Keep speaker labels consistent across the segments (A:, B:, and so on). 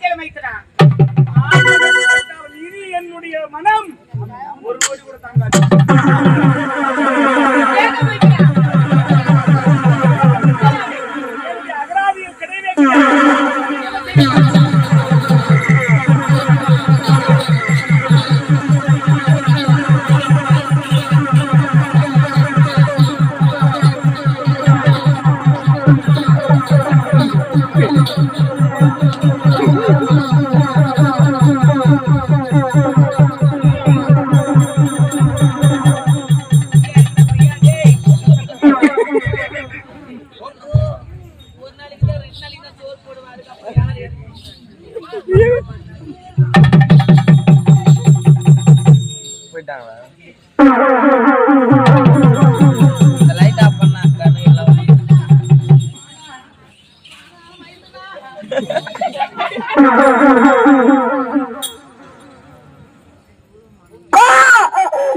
A: கேளு மைத்துனா
B: என்னுடைய மனம். ஒரு நோடி கூட தாங்காது.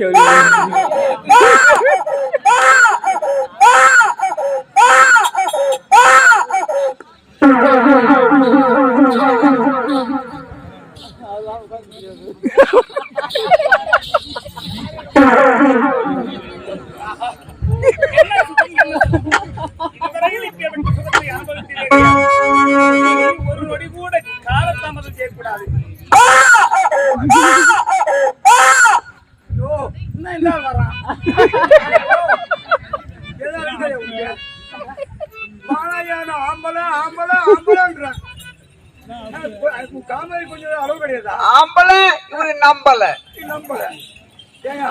B: 哇哦 என்ன இந்த உனக்கு. வாழையான ஆம்பளை, ஆம்பளை, ஆம்பளைன்றான். காமெடி கொஞ்சம் அளவு கிடையாதா?
C: ஆம்பளை இவரு நம்பல
B: நம்பல ஏங்க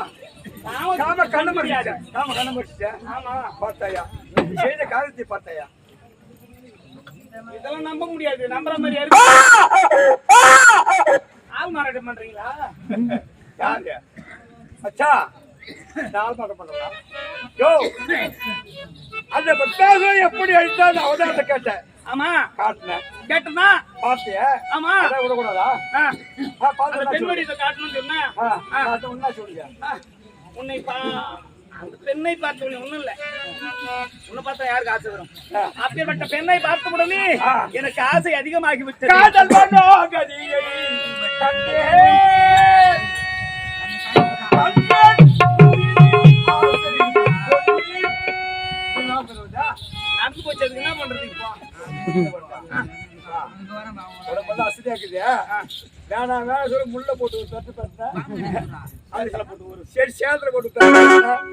B: காம கண்ணு மடிச்சா காம கண்ணு மடிச்சா ஆமா. பார்த்தாயா? செய்த காரியத்தை பார்த்தாயா? இதெல்லாம் நம்ப முடியாது. நம்புற மாதிரி இருக்கு. ஆள் மாறாட்டம் பண்றீங்களா? யாரு அச்சா நான் ஆள் மாறாட்டம் பண்றா யோ அந்த பத்தாசம் எப்படி அழித்தா அவதாரத்தை கேட்டேன். ஆமா. காட்டினேன் கேட்டனா? பார்த்தியா? ஆமா. அதான் விடக்கூடாதா அந்த பெண்மணியை காட்டணும்னு சொன்னேன். உண்மை சொல்லுங்க. உன்னை பா பெண்ணை பார்த்த உடனே ஒண்ணும் இல்ல. உன்னை பார்த்தா யாருக்கு ஆசை வரும்? அப்பேற்பட்ட பெண்ணை பார்த்த உடனே எனக்கு ஆசை அதிகமாகி விட்டது காதல் பண்ணோகதியை கண்டேன். நடந்து போச்சு என்ன பண்றது இப்போ அசதியா இருக்குது வேணாம் வேணாம் சொல்லி முள்ள போட்டு ஒரு தட்டு தட்டினேன் அதுல போட்டு ஒரு சரி சேத்துல போட்டு தட்டினேன்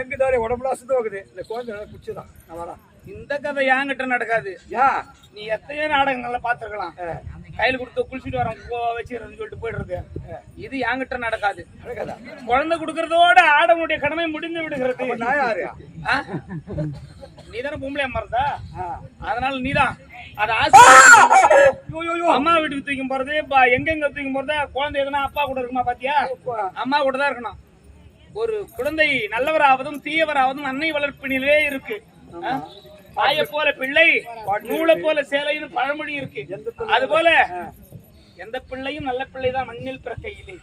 B: எங்க தாரே உடம்புல அசதி ஆகுது இந்த குழந்தை நல்லா குச்சிதான் நான் இந்த கதை என்கிட்ட நடக்காது. யா நீ எத்தனையோ நாடகங்கள்ல பாத்துருக்கலாம் கையில கொடுத்து குளிச்சுட்டு வரோம் வச்சுக்கிறேன்னு சொல்லிட்டு போயிடுறது. இது என்கிட்ட நடக்காது. குழந்தை கொடுக்கறதோட ஆடவனுடைய கடமை முடிந்து விடுகிறது. நீ தானே பொம்பளை மறந்தா அதனால நீதான். அது அம்மா வீட்டுக்கு தூக்கி போறது எங்கெங்க தூக்கி போறது? குழந்தை எதுனா அப்பா கூட இருக்குமா பாத்தியா? அம்மா கூட தான் இருக்கணும். ஒரு குழந்தை நல்லவராவதும் தீயவராவதும் அன்னை வளர்ப்பினிலே இருக்கு. தாயை போல பிள்ளை நூலை போல சேலைன்னு பழமொழி இருக்கு அது போல எந்த பிள்ளையும் நல்ல பிள்ளைதான் மண்ணில் பிறக்கையிலே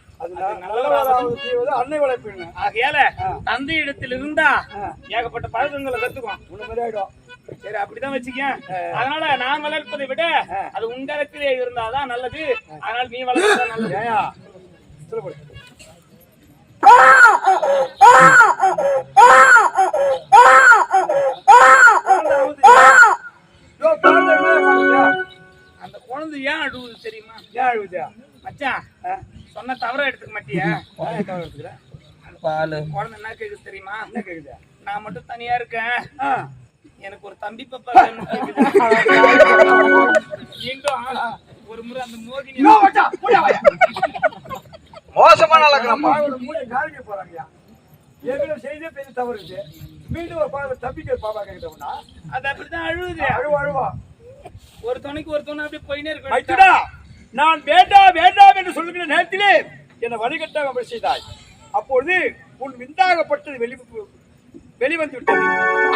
B: அன்னை வளர்ப்பின் ஆகையால தந்தை இடத்தில் இருந்தா ஏகப்பட்ட பழக்கங்களை கத்துக்கும் சரி அப்படிதான் வச்சுக்க அதனால நான் வளர்ப்பதை விட அது உங்களிடத்திலே இருந்தாதான் நல்லது அதனால நீ வளர்ப்பதா நல்லது அந்த குழந்தை ஏன் அழுவுது தெரியுமா? ஏன் அழுவுதா? மச்சான் சொன்ன தவற எடுத்துக்க மாட்டியா? தவற எடுத்துக்கிறேன்
C: பால்
B: குழந்தை என்ன கேக்குது தெரியுமா? என்ன கேக்குது? நான் மட்டும் தனியா இருக்கேன். எனக்கு ஒரு தம்பி பாப்பா மீண்டும் ஒரு முறை அந்த மோகினி
C: மோசமான லக்கணமா
B: செய்தே பெரிய தவறு இது. மீண்டும் ஒரு பாப்பா தம்பிக்கு ஒரு பாப்பா கேட்டோம்னா அது அப்படிதான் அழுவுது. அழுவா அழுவா. ஒரு துணைக்கு ஒரு துணை அப்படியே போயினே இருக்கு நான் வேண்டாம் வேண்டாம் என்று சொல்லுகிற நேரத்திலே என்னை வழிகட்ட அப்படி செய்தாய். அப்பொழுது உன் விந்தாகப்பட்டது வெளி வெளிவந்து விட்டது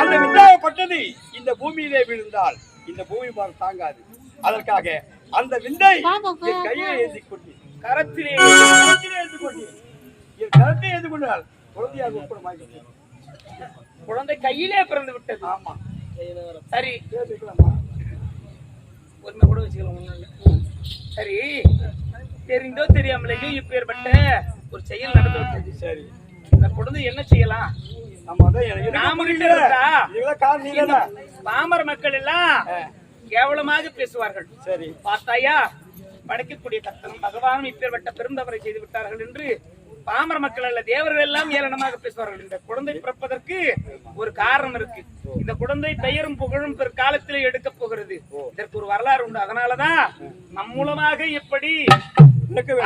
B: அந்த விந்தாகப்பட்டது இந்த பூமியிலே விழுந்தால் இந்த பூமி பாரம் தாங்காது. அதற்காக அந்த விந்தை என் கையை ஏந்தி கொண்டு கரத்திலே கரத்திலே ஏந்தி கொண்டு என் கரத்தை ஏந்தி கொண்டால் குழந்தையாக ஒப்படமாகிவிட்டது குழந்தை கையிலே பிறந்து விட்டது. ஆமா. சரி.
D: பொறுமை கூட வச்சுக்கலாம் சரி. தெரிந்தோ தெரியாமலேயோ இப்பேற்பட்ட ஒரு செயல் நடந்து விட்டது.
B: சரி.
D: இந்த குழந்தை என்ன செய்யலாம்? பாமர மக்கள் எல்லாம் கேவலமாக பேசுவார்கள்.
B: சரி.
D: பார்த்தாயா? படைக்கக்கூடிய கர்த்தனும் பகவானும் இப்பேற்பட்ட பெருந்தவரை செய்து விட்டார்கள் என்று பாமர மக்கள் அல்ல தேவர்கள் எல்லாம் ஏளனமாக பேசுவார்கள். இந்த குழந்தை பிறப்பதற்கு ஒரு காரணம் இருக்கு. இந்த குழந்தை பெயரும் புகழும் பிற்காலத்திலே எடுக்க போகிறது. இதற்கு ஒரு வரலாறு உண்டு. அதனாலதான் நம் மூலமாக எப்படி.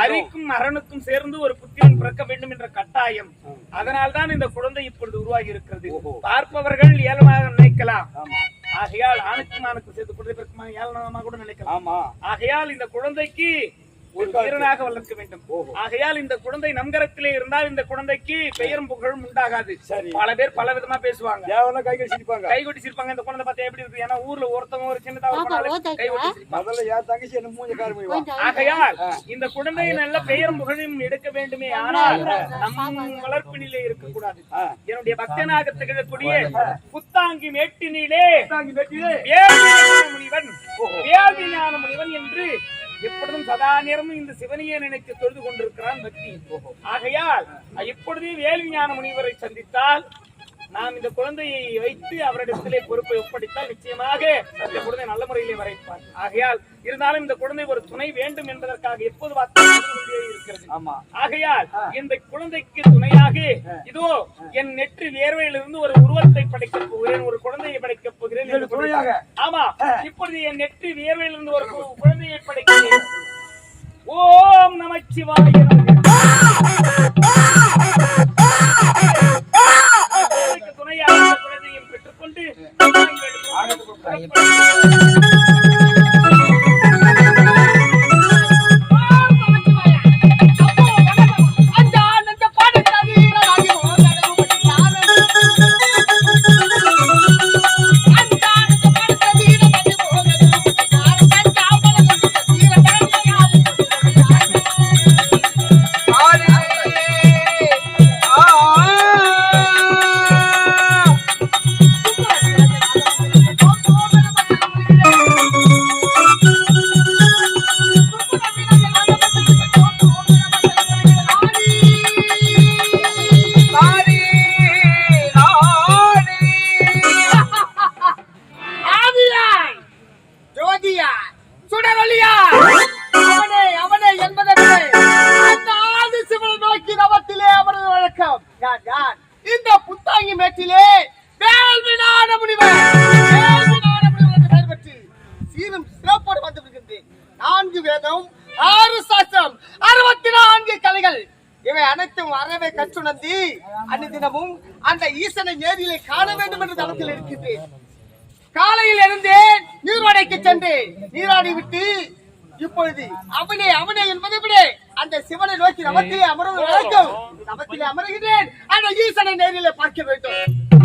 D: அரிக்கும் அரணுக்கும் சேர்ந்து ஒரு புத்திரன் பிறக்க வேண்டும் என்ற கட்டாயம். அதனால்தான் இந்த குழந்தை இப்பொழுது உருவாகி இருக்கிறது. பார்ப்பவர்கள் ஏளனமாக நினைக்கலாம். ஆகையால் ஆணுக்கும் ஆணுக்கும் சேர்த்து குழந்தை பிறக்குமா ஏளனமாக கூட நினைக்கலாம்.
B: ஆமா.
D: ஆகையால் இந்த குழந்தைக்கு ஒரு வீரனாக வளர்க்க வேண்டும். ஆகையால் இந்த குழந்தை நம்கரத்திலே இருந்தால் இந்த குழந்தைக்கு பெயரும் புகழும் உண்டாகாது. பல பேர் பல விதமா பேசுவாங்க.
B: கை கட்டி சிரிப்பாங்க?
D: கை கொட்டி சிரிப்பாங்க. இந்த குழந்தை பார்த்தா எப்படி இருக்கு? ஏன்னா ஊர்ல ஒருத்தவங்க ஒரு
B: முடியும்
D: ஆகையால் இந்த குழந்தையை நல்ல பெயரும் புகழையும் எடுக்க வேண்டுமே. ஆனால் நம் வளர்ப்பினிலே இருக்கக்கூடாது. என்னுடைய பக்தனாக திகழக்கூடிய புத்தாங்கி மேட்டினிலே முனிவன். வேல்விஞான முனிவன் என்று எப்பொழுதும் சதா நேரமும் இந்த சிவனையே நினைத்து தொழுது கொண்டிருக்கிறான் பக்தி. ஆகையால் இப்பொழுதே வேல்விஞான முனிவரை சந்தித்தால் நாம் இந்த குழந்தையை வைத்து அவரிடத்திலே பொறுப்பை ஒப்படைத்தால் நிச்சயமாக இந்த குழந்தை நல்ல முறையிலே வரைப்பார் ஆகையால் இருந்தாலும் இந்த குழந்தை ஒரு துணை வேண்டும் என்பதற்காக எப்போது இருக்கிறது.
B: ஆமா.
D: ஆகையால் இந்த குழந்தைக்கு துணையாக இதோ என் நெற்றி வேர்வையிலிருந்து ஒரு உருவத்தை படைக்கப் போகிறேன் ஒரு குழந்தையை படைக்கப் போகிறேன்
B: துணையாக?
D: ஆமா. இப்பொழுது என் நெற்றி வேர்வையிலிருந்து ஒரு குழந்தையை படைக்கிறேன். ஓம் நமச்சிவாய நமக. பெற்றுக்கொண்டு
E: ஐந்து வேதம் ஆறு சாஸ்திரம் அறுபத்தி நான்கு கலைகள். இவை அனைத்தும் அறவே கற்றுணர்ந்து அன்னிதினமும் அந்த ஈசனை நேரிலே காண வேண்டும் என்ற தளத்தில் இருக்கின்றேன். காலையில் இருந்தே நீர்வாடைக்கு சென்று நீராடி விட்டு இப்பொழுது அவனே அவனே என்பதை விட அந்த சிவனை நோக்கி நமத்திலே அமர்வது வழக்கம். நமத்திலே அமர்கிறேன் அந்த ஈசனை நேரிலே பார்க்க வேண்டும்.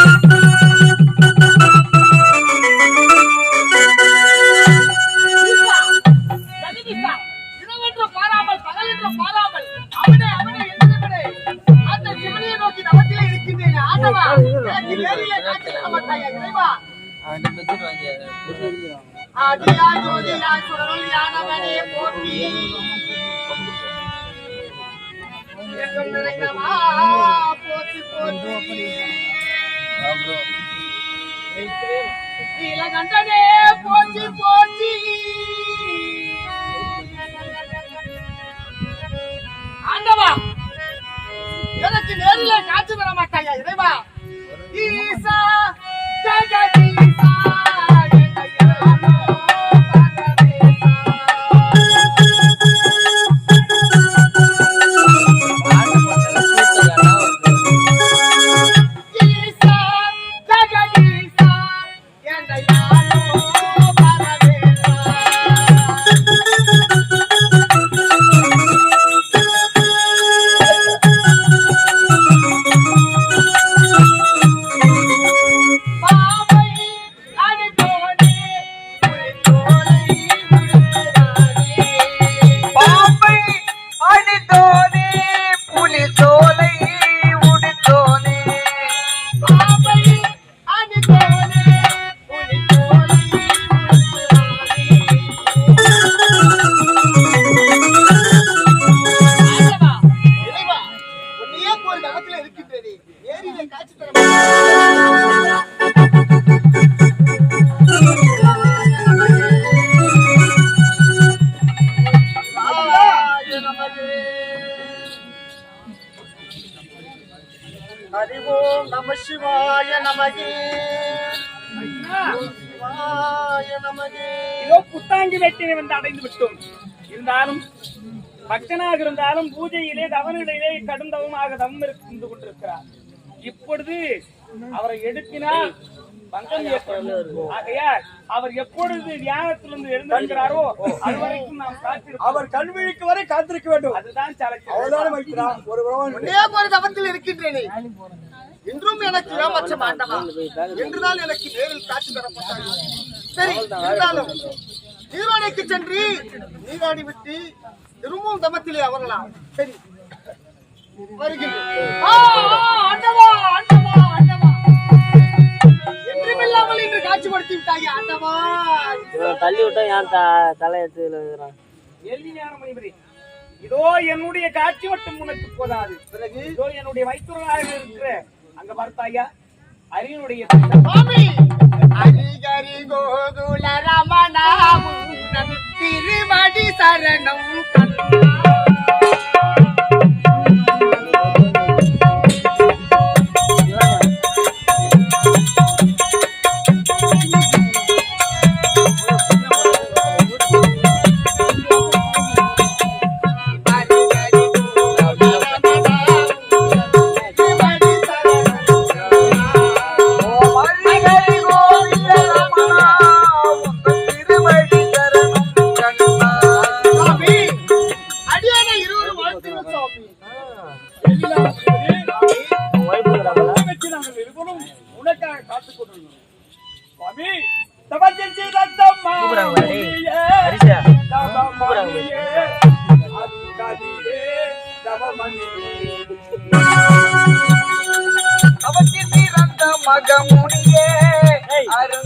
E: பகலென்று பாராமல் அவனே அவனே என்பதை விட அந்த சிவனையை நோக்கி நமத்திலே இருக்கின்றேன். ஆண்டவா எனக்கு நேரிலே காட்சி தர மாட்டாயா இறைவா? ஆதியா ஜோதியா சுடரொளியானவனே போற்றி. எங்கும் நிறைந்தவா போற்றி போற்றி. நீலகண்டனே போற்றி போற்றி. எனக்கு காட்சி தர மாட்டாங்க இறைவா? ஈசா ஜெகதீசா. சாதம் காய்ச்சி நமகே சிவாய நமகே இதோ
D: புத்தாங்கி வெட்டினை அடைந்து விட்டோம். இருந்தாலும் பக்தனாக இருந்தாலும் பூஜையிலே தவனிடையிலே கடும் தவமாக தவம் இருந்து கொண்டிருக்கிறார். இப்பொழுது அவரை எடுப்பினால் பங்கம் ஏற்படும். ஆகையால் அவர் எப்பொழுது தியானத்திலிருந்து எழுந்திருக்கிறாரோ அது வரைக்கும் நாம் காத்திருப்போம்.
B: அவர் கண்விழிக்கு வரை காத்திருக்க வேண்டும்.
D: அதுதான்
B: அவ்வளவுதானே ஒரு
E: ஒரே ஒரு தவத்தில் இருக்கின்றேனே. இன்றும் எனக்கு ஏமாற்றம் ஆண்டவா. என்றுதான் எனக்கு நேரில் காட்சி தரப்பட்டார் சரி இருந்தாலும் நீராடைக்கு சென்று நீராடி விட்டு திரும்பவும் தமத்திலே அமரலாம். சரி
A: தள்ளி விட்டா என் த- தலையெழுத்து இருக்கிறான்
D: எள்ளி ஞான மணிபதி இதோ என்னுடைய காட்சி மட்டும் உனக்கு போதாது. பிறகு? இதோ என்னுடைய வைத்துறனாக இருக்கிற அங்க பார்த்தாயா? அரியனுடைய
E: ஹரிகரி கோகுல ரமணா திருமடி சரணம்
D: தவமணியே
C: மகமுனியே அருங்கணியே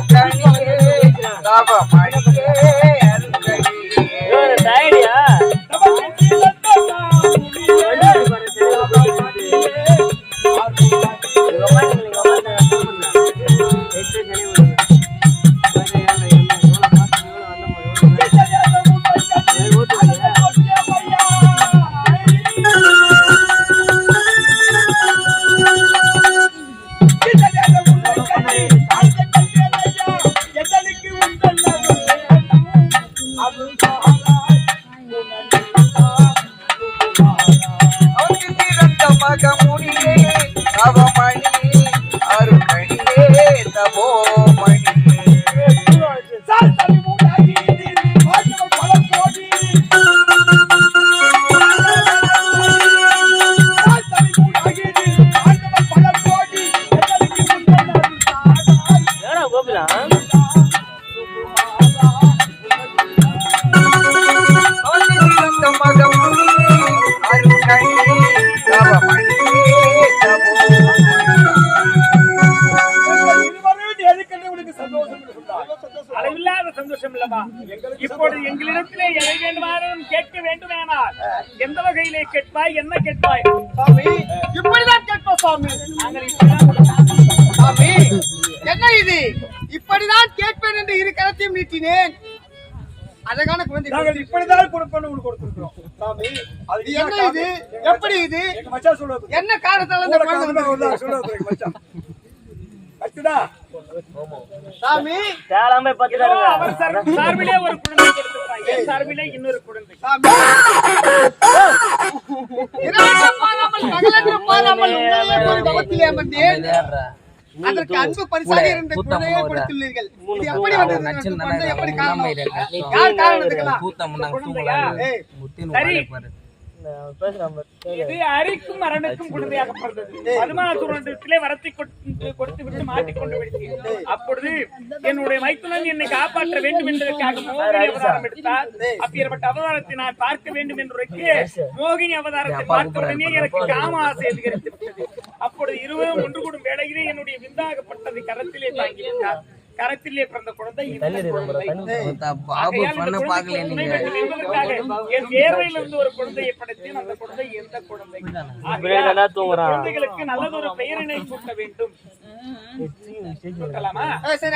E: சுவாமி என்ன இது? இப்படிதான் கேட்பேன் என்று இரு கரத்தையும் நீட்டினேன். அழகான குழந்தை
B: நாங்கள் இப்படிதான் கொடுப்போம்னு உங்களுக்கு கொடுத்திருக்கிறோம். சாமி அது
E: என்ன இது? எப்படி இது?
B: மச்சான் சொல்லுவது
E: என்ன காரணத்தால?
B: சொல்லுவது மச்சான். கத்துடா
E: சாமி.
A: தேலாம பார்த்துட்டாருங்க
D: அவர் சார்- சார்பிலே ஒரு குழந்தை கொடுத்திருக்கிறார் என் சார்பிலே இன்னொரு குழந்தை.
E: சாமி. இறைவனை பாராமல் மகளென்று பாராமல் உங்களையே ஒரு தவத்திலே அமர்ந்தேன் அதற்கு அன்பு பரிசாக இருந்த குழந்தையை கொடுத்துள்ளீர்கள் இது எப்படி வந்தது? எப்படி காரணம்? யார் ஏய்
D: சரி. இது அரிக்கும் அரணுக்கும் குழந்தையாக பிறந்தது. வரத்தை கொடுத்து விட்டு மாட்டிக்கொண்டு விடுத்தேன் அப்பொழுது என்னுடைய மைத்துனன் என்னை காப்பாற்ற வேண்டும் என்பதற்காக மோகினி அவதாரம் எடுத்தார். அப்பேற்பட்ட அவதாரத்தை நான் பார்க்க வேண்டும் என்றுரைக்கு மோகினி அவதாரத்தை பார்த்த உடனே எனக்கு காம ஆசை அதிகரித்து விட்டது. அப்பொழுது இருவரும் ஒன்று கூடும் வேளையிலே என்னுடைய விந்தாகப்பட்டதை கரத்திலே தாங்கி விட்டார் கரத்திலே பிறந்த குழந்தை வேர்வையிலிருந்து ஒரு குழந்தையை படைத்தேன். அந்த குழந்தை எந்த குழந்தை. குழந்தைகளுக்கு நல்லதொரு பெயரினை சூட்ட வேண்டும்.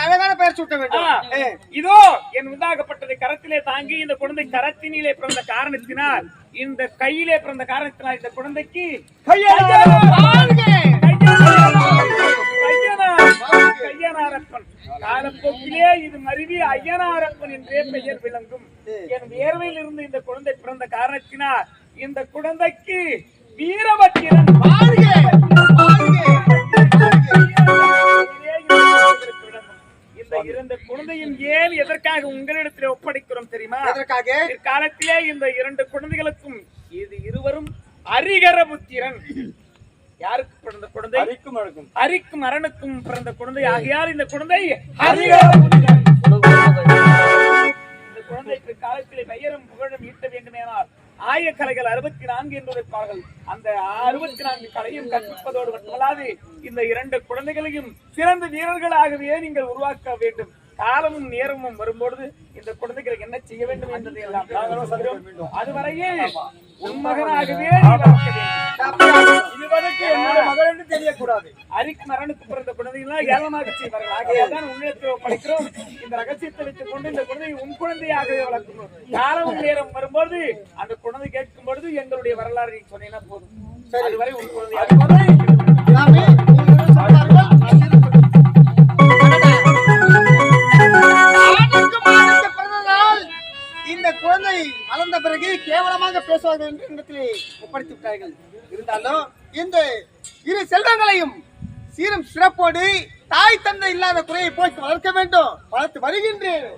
E: அழகான பெயர் சூட்ட வேண்டும்.
D: இதோ என் உண்டாகப்பட்டதை கரத்திலே தாங்கி இந்த குழந்தை கரத்தினிலே பிறந்த காரணத்தினால் இந்த கையிலே பிறந்த காரணத்தினால் இந்த குழந்தைக்கு ஐயனாரப்பன். காலப்போக்கிலே இது மருவி ஐயனாரப்பன் என்றே பெயர் விளங்கும். என் வியர்வையில் இருந்து இந்த குழந்தை பிறந்த காரணத்தினால் இந்த குழந்தைக்கு வீரபத்திரன். இந்த இரண்டு குழந்தையும் ஏன் எதற்காக உங்களிடத்தில் ஒப்படைக்கிறோம் தெரியுமா?
E: எதற்காக?
D: பிற்காலத்திலே இந்த இரண்டு குழந்தைகளுக்கும் இது இருவரும் அரிகர புத்திரன். யாருக்கு பிறந்த குழந்தை?
B: அரிக்கும் அழகும்
D: அரிக்கும் அரணுக்கும் பிறந்த குழந்தை. ஆகையால் இந்த குழந்தை இந்த குழந்தை பிற்காலத்திலே பெயரும் புகழும் ஈட்ட வேண்டுமேனால் ஆய கலைகள் அறுபத்தி நான்கு என்று வைப்பார்கள் அந்த அறுபத்தி நான்கு கலையும் கற்பிப்பதோடு மட்டுமல்லாது இந்த இரண்டு குழந்தைகளையும் சிறந்த வீரர்களாகவே நீங்கள் உருவாக்க வேண்டும். காலமும் நேரமும் வரும்பொழுது இந்த குழந்தைகளுக்கு என்ன செய்ய வேண்டும் என்பதை எல்லாம் நாங்களும் சொல்கிறோம்
B: இதுவரைக்கும் என்னோட மகள் என்று தெரியக்கூடாது.
D: அரிக்கு மரணுக்கு பிறந்த குழந்தைகளால் ஏளனமாக செய்வார்கள் ஆகையால்தான் உன்னிடத்தில் ஒப்படைக்கிறோம். இந்த ரகசியத்தை வைத்துக் கொண்டு இந்த குழந்தையை உன் குழந்தையாகவே வளர்க்கணும் காலமும் நேரம் வரும்போது அந்த குழந்தை கேட்கும் பொழுது எங்களுடைய வரலாறு நீ சொன்னீங்கன்னா போதும். அதுவரை உன் குழந்தையாக
E: குழந்தை வளர்ந்த பிறகு கேவலமாக பேசுவார்கள் என்று இடத்திலே ஒப்படைத்து விட்டார்கள். இருந்தாலும் இந்த இரு செல்வங்களையும் சீரும் சிறப்போடு தாய் தந்தை இல்லாத குறையை போய் வளர்க்க வேண்டும். வளர்த்து வருகின்றேன்.